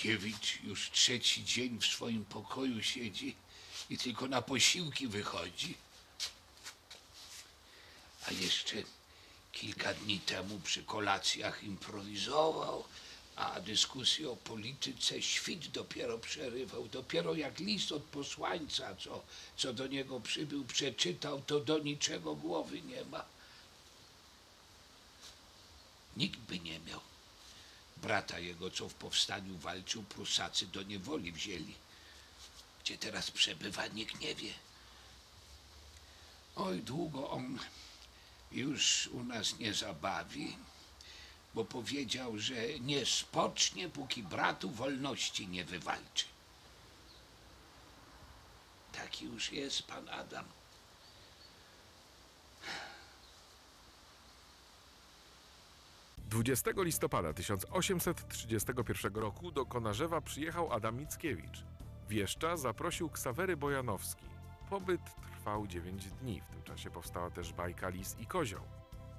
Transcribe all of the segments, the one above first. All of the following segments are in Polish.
Mickiewicz już trzeci dzień w swoim pokoju siedzi i tylko na posiłki wychodzi. A jeszcze kilka dni temu przy kolacjach improwizował, a dyskusję o polityce świt dopiero przerywał. Dopiero jak list od posłańca, co, co do niego przybył, przeczytał, to do niczego głowy nie ma. Nikt by nie miał. Brata jego, co w powstaniu walczył, Prusacy do niewoli wzięli. Gdzie teraz przebywa, nikt nie wie. Oj, długo on już u nas nie zabawi, bo powiedział, że nie spocznie, póki bratu wolności nie wywalczy. Taki już jest pan Adam. 20 listopada 1831 roku do Konarzewa przyjechał Adam Mickiewicz. Wieszcza zaprosił Ksawery Bojanowski. Pobyt trwał 9 dni, w tym czasie powstała też bajka Lis i Kozioł.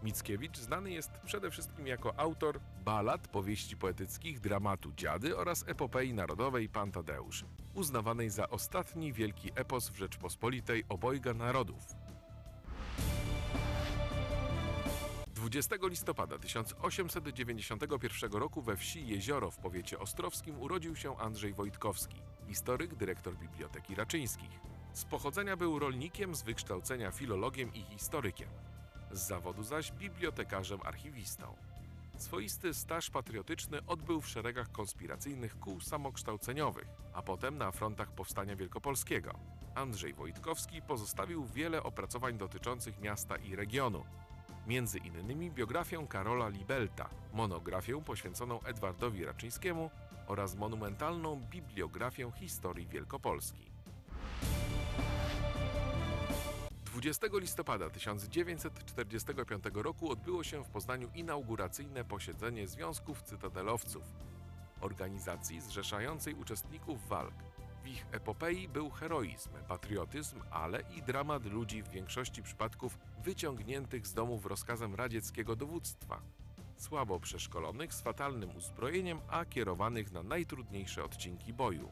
Mickiewicz znany jest przede wszystkim jako autor balad, powieści poetyckich, dramatu Dziady oraz epopei narodowej Pan Tadeusz, uznawanej za ostatni wielki epos w Rzeczpospolitej obojga narodów. 20 listopada 1891 roku we wsi Jezioro w powiecie ostrowskim urodził się Andrzej Wojtkowski, historyk, dyrektor Biblioteki Raczyńskich. Z pochodzenia był rolnikiem, z wykształcenia filologiem i historykiem. Z zawodu zaś bibliotekarzem archiwistą. Swoisty staż patriotyczny odbył w szeregach konspiracyjnych kół samokształceniowych, a potem na frontach Powstania Wielkopolskiego. Andrzej Wojtkowski pozostawił wiele opracowań dotyczących miasta i regionu, między innymi biografię Karola Libelta, monografię poświęconą Edwardowi Raczyńskiemu oraz monumentalną bibliografię historii Wielkopolski. 20 listopada 1945 roku odbyło się w Poznaniu inauguracyjne posiedzenie Związków Cytadelowców, organizacji zrzeszającej uczestników walk. Ich epopei był heroizm, patriotyzm, ale i dramat ludzi w większości przypadków wyciągniętych z domów rozkazem radzieckiego dowództwa. Słabo przeszkolonych, z fatalnym uzbrojeniem, a kierowanych na najtrudniejsze odcinki boju.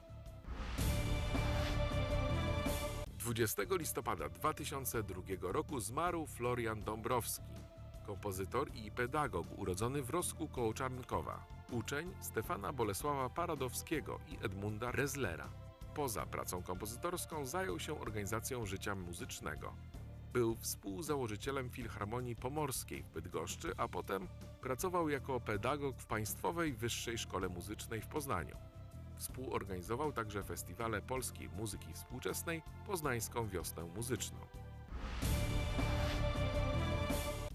20 listopada 2002 roku zmarł Florian Dąbrowski, kompozytor i pedagog urodzony w Rosku koło Czarnkowa, uczeń Stefana Bolesława Paradowskiego i Edmunda Rezlera. Poza pracą kompozytorską zajął się organizacją życia muzycznego. Był współzałożycielem Filharmonii Pomorskiej w Bydgoszczy, a potem pracował jako pedagog w Państwowej Wyższej Szkole Muzycznej w Poznaniu. Współorganizował także festiwale polskiej muzyki współczesnej, Poznańską Wiosnę Muzyczną.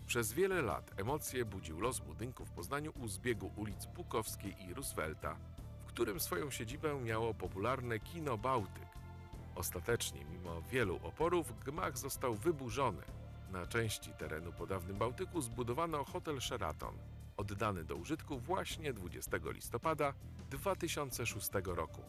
Przez wiele lat emocje budził los budynku w Poznaniu u zbiegu ulic Bukowskiej i Roosevelta, którym swoją siedzibę miało popularne kino Bałtyk. Ostatecznie, mimo wielu oporów, gmach został wyburzony. Na części terenu po dawnym Bałtyku zbudowano hotel Sheraton, oddany do użytku właśnie 20 listopada 2006 roku.